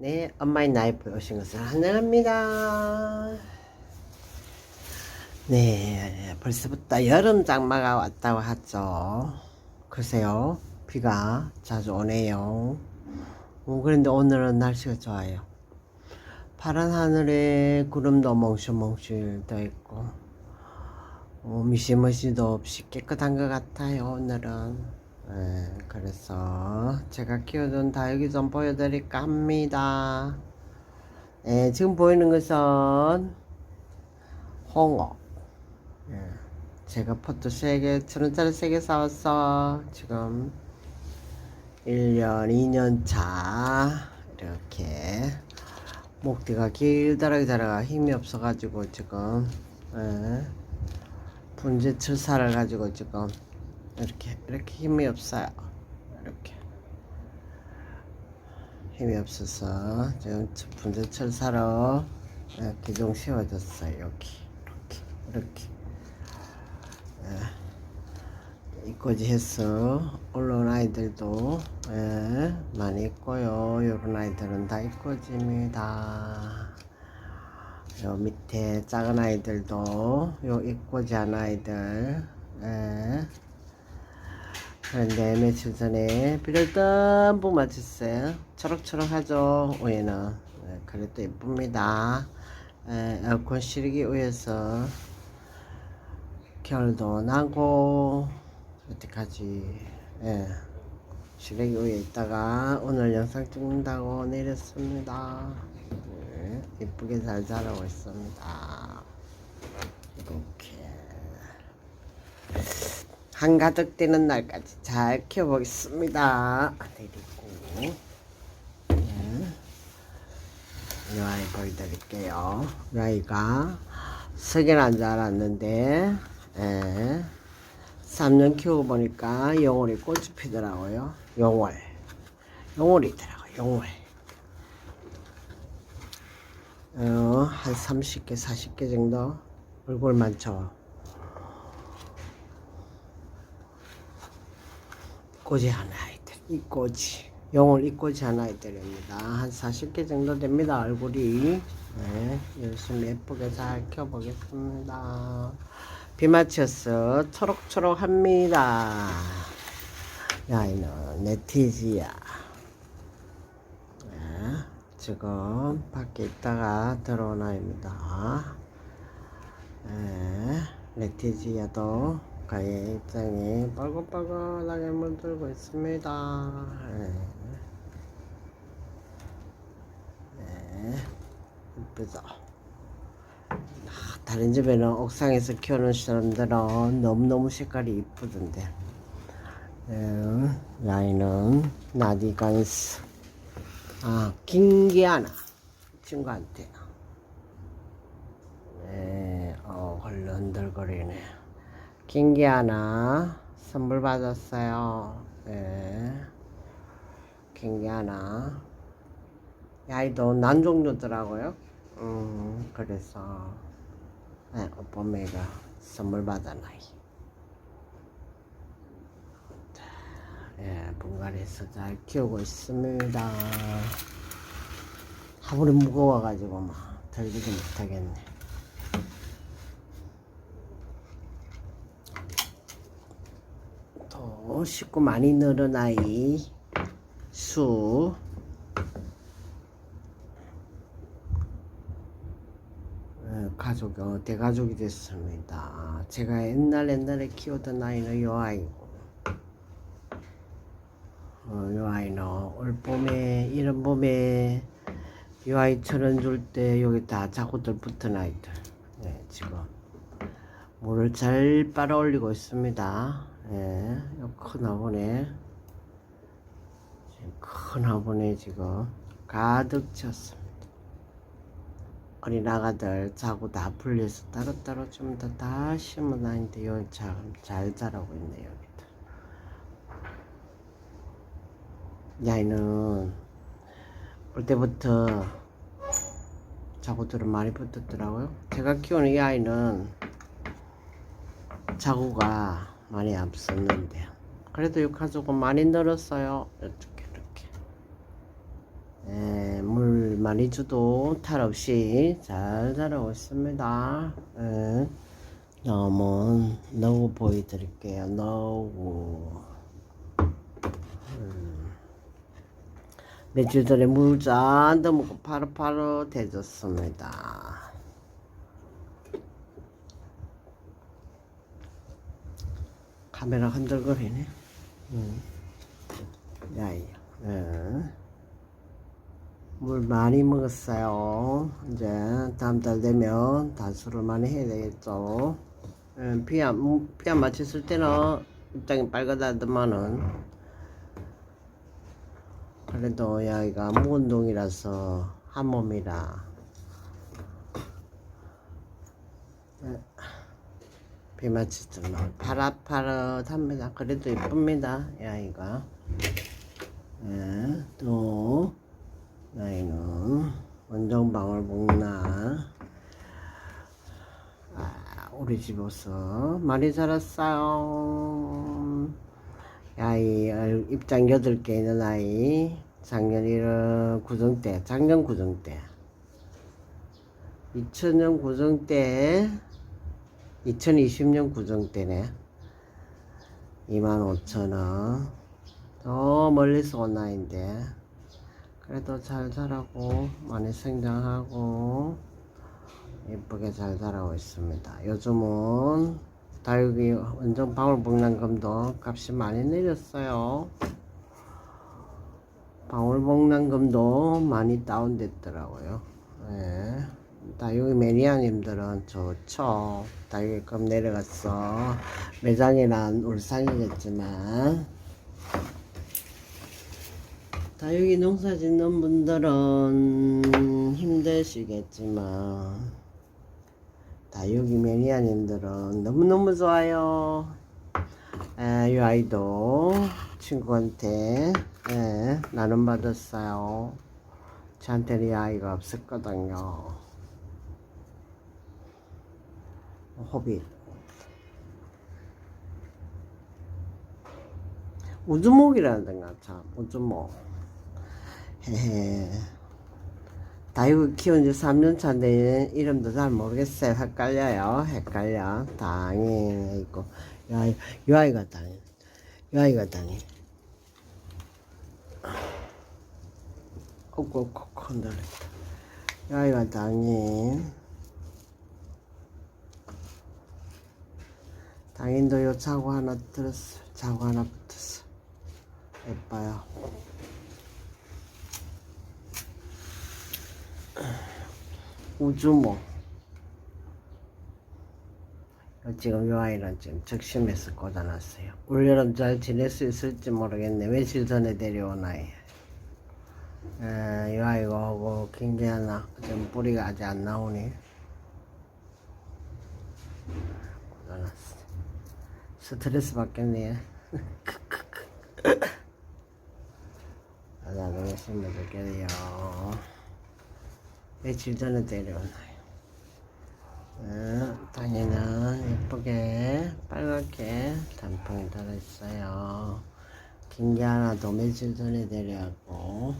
네, 엄마의 나이프에 오신 것을 환영합니다. 네, 벌써부터 여름 장마가 왔다고 하죠. 글쎄요, 비가 자주 오네요. 어, 그런데 오늘은 날씨가 좋아요. 파란 하늘에 구름도 몽실몽실 떠 있고, 어, 미시머시도 없이 깨끗한 것 같아요, 오늘은. 네, 그래서 제가 키워둔 다육이 좀 보여드릴까 합니다. 네, 지금 보이는 것은 홍어. 예, 제가 포트 3개, 천원짜리 3개 사왔어. 지금 1년, 2년 차. 이렇게. 목대가 길다랗게 자라가 힘이 없어가지고 지금, 예, 분재 철사를 가지고 지금 이렇게, 이렇게 힘이 없어요. 이렇게. 힘이 없어서 지금 분재 철사로 이렇게 좀 세워졌어요. 여기. 이렇게. 이렇게. 이꼬지 해서 올라온 아이들도 예, 많이 있고요. 요런 아이들은 다 이꼬지입니다. 요 밑에 작은 아이들도 요 이꼬지 한 아이들 예. 그런데 며칠 전에 비를 듬뿍 맞췄어요. 초록초록하죠 위에는 예, 그래도 예쁩니다. 예, 에어컨 실기 위해서 겨울도 나고 여태까지 예, 시래기 위에 있다가 오늘 영상 찍는다고 내렸습니다. 예, 이쁘게 잘 자라고 있습니다. 이렇게 한가득 되는 날까지 잘 키워보겠습니다. 내리고 예. 이 아이 보여드릴게요. 이 아이가 석연 안 자랐는데 예. 3년 키우고 보니까 영월이 꽃이 피더라고요. 영월. 영월이더라고요. 영월. 어, 한 30개, 40개 정도 얼굴 많죠. 꽃이 하나 아이들. 이 꽃이. 영월 이 꽃이 하나 아이들입니다. 한 40개 정도 됩니다. 얼굴이. 네, 열심히 예쁘게 잘 키워보겠습니다. 비 맞춰서 초록초록합니다. 이 아이는 네티지야. 네, 지금 밖에 있다가 들어온 아이입니다. 네, 네티지야도 가의 입장이 빨갛빨갛하게 물들고 있습니다. 네. 네, 이쁘죠? 아, 다른 집에는 옥상에서 키우는 사람들은 너무너무 색깔이 이쁘던데. 네, 라인은 나디간스. 아 김기아나 친구한테. 네, 어, 걸로 흔들거리네 김기아나 선물 받았어요 네, 김기아나 이 아이도 난종류더라고요 음, 그래서 네, 오빠매가 선물 받아나이. 예, 분갈이에서 잘 키우고 있습니다. 아무리 무거워가지고 막 들지도 못하겠네. 또 식구 많이 늘은 아이 수 어, 가족, 어, 대가족이 됐습니다. 제가 옛날 옛날에 키우던 아이는 요 아이고, 어, 요 아이는 올 봄에, 이런 봄에 요 아이 천원 줄때 여기 다 자구들 붙은 아이들. 네, 지금 물을 잘 빨아 올리고 있습니다. 예, 요큰 화분에, 큰 화분에 지금 가득 찼습니다. 어린 아가들 자고 다 분리해서 따로따로 좀 더 다 심어놨는데 여기 참 잘 자라고 있네 여기도 이 아이는 올 때부터 자구들은 많이 붙었더라고요 제가 키우는 이 아이는 자구가 많이 없었는데 그래도 이 가족은 많이 늘었어요 이렇게 이렇게 예, 물 많이 줘도 탈 없이 잘 자라고 있습니다. 예. 너무 너우 보여드릴게요. 너우. 음. 며칠 전에 물잔 먹고 파릇파릇해졌습니다. 카메라 흔들거리네. 음. 야이. 예. 물 많이 먹었어요. 이제 다음 달 되면 단수를 많이 해야 되겠죠. 예, 비안 비안 맞췄을 때는 입장이 빨갛다더만은 그래도 여기가 무운동이라서 한 몸이라 예, 비 맞췄지만 파릇파릇합니다. 그래도 이쁩니다. 여기가 예, 또 나이는 원정방울 복나 아, 우리 집에서 많이 자랐어요 야이 얼- 입장 여덟 개 있는 아이 작년 1월 구정 때 작년 구정 때 2000년 구정 때 2020년 구정 때네 25,000원 더 멀리서 온 아이인데 그래도 잘 자라고 많이 성장하고 예쁘게 잘 자라고 있습니다. 요즘은 다육이 원정 방울복랑금도 값이 많이 내렸어요. 방울복랑금도 많이 다운됐더라고요. 예. 다육이 매니아님들은 좋죠. 다육이금 내려갔어. 매장이란 울산이겠지만 다육이 농사 짓는 분들은 힘드시겠지만 다육이 매니아님들은 너무너무 좋아요. 에, 이 아이도 친구한테 에, 나눔 받았어요. 저한테는 이 아이가 없었거든요. 호빗. 우주목이라든가 참 우주목. 헤헤. 다육을 키운 지 3년 차인데 이름도 잘 모르겠어요. 헷갈려요. 헷갈려. 당이 있고. 요, 아이, 요 아이가 당이. 요 아이가 당이. 콕콕콕 흔들렸다. 요 아이가 당이. 당인도 요 차고 하나 들었어. 차고 하나 붙었어. 예뻐요. 우주모. 지금 요 아이는 지금 적심해서 꽂아놨어요. 올여름 잘 지낼 수 있을지 모르겠네. 며칠 전에 데려온 아이. 에, 요 아이가 하고 굉장하나 지금 뿌리가 아직 안 나오니. 꽂아놨어. 스트레스 받겠네. 나가겠습니다. 좋겠네요. 며칠 전에 데려오나요. 어, 다니는 예쁘게 빨갛게 단풍이 들어있어요. 긴게 하나도 며칠 전에 데려왔고.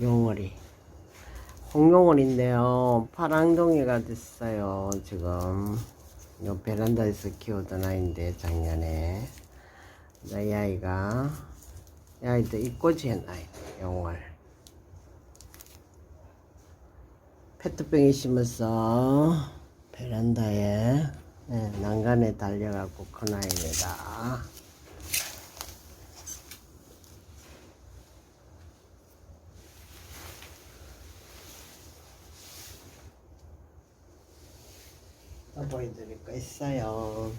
용어리. 홍용어리인데요. 파랑동이가 됐어요. 지금. 요 베란다에서 키우던 아이인데, 작년에. 이 아이가, 이 아이도 입꼬지 했나요? 용월. 페트병이 심어서 베란다에 네, 난간에 달려갖고 큰 아이입니다. 보여드릴 거 있어요.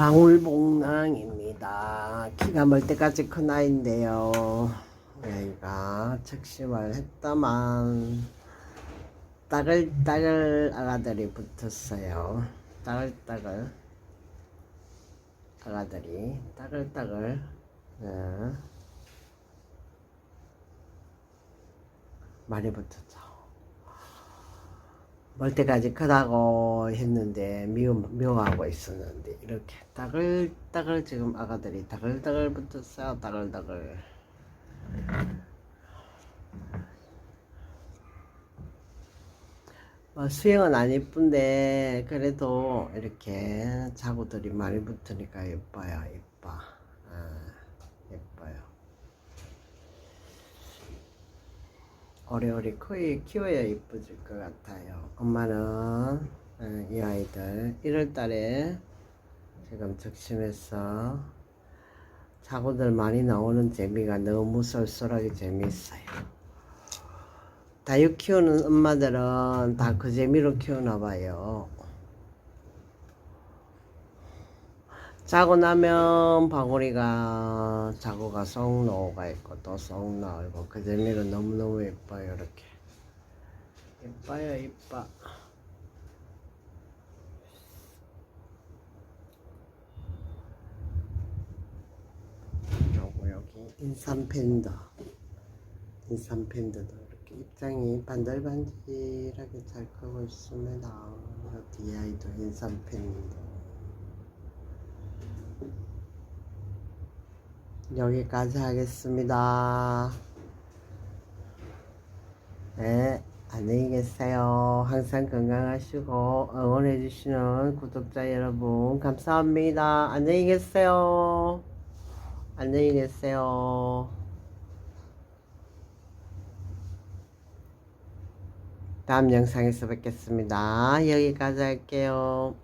방울복랑입니다. 키가 멀 때까지 큰 아이인데요. 여기가 착심을 했다만 따글따글 아가들이 붙었어요. 따글따글 아가들이 따글따글 네. 많이 붙었죠. 멀 때까지 크다고 했는데 미워, 미워하고 있었는데 이렇게 따글따글 지금 아가들이 따글따글 붙었어요. 따글따글. 어, 수영은 안 예쁜데 그래도 이렇게 자구들이 많이 붙으니까 예뻐요 예뻐. 아, 예뻐요. 오래오래 커- 키워야 예뻐질 것 같아요. 엄마는 어, 이 아이들 1월달에 지금 적심해서 자구들 많이 나오는 재미가 너무 쏠쏠하게 재미있어요 다육 키우는 엄마들은 다 그 재미로 키우나 봐요. 자고 나면 바구니가 자고 가 쏙 녹아 있고 또쏙 나오고 그 재미로 너무너무 예뻐요 이렇게. 예뻐요 예뻐. 요거 여기 인삼 팬더. 인삼 팬더도 장이 반들반질하게 잘 크고 있습니다. 요 뒤에 아이도 인삼 팬더 여기까지 하겠습니다. 네, 안녕히 계세요. 항상 건강하시고 응원해주시는 구독자 여러분 감사합니다. 안녕히 계세요. 안녕히 계세요. 다음 영상에서 뵙겠습니다. 여기까지 할게요.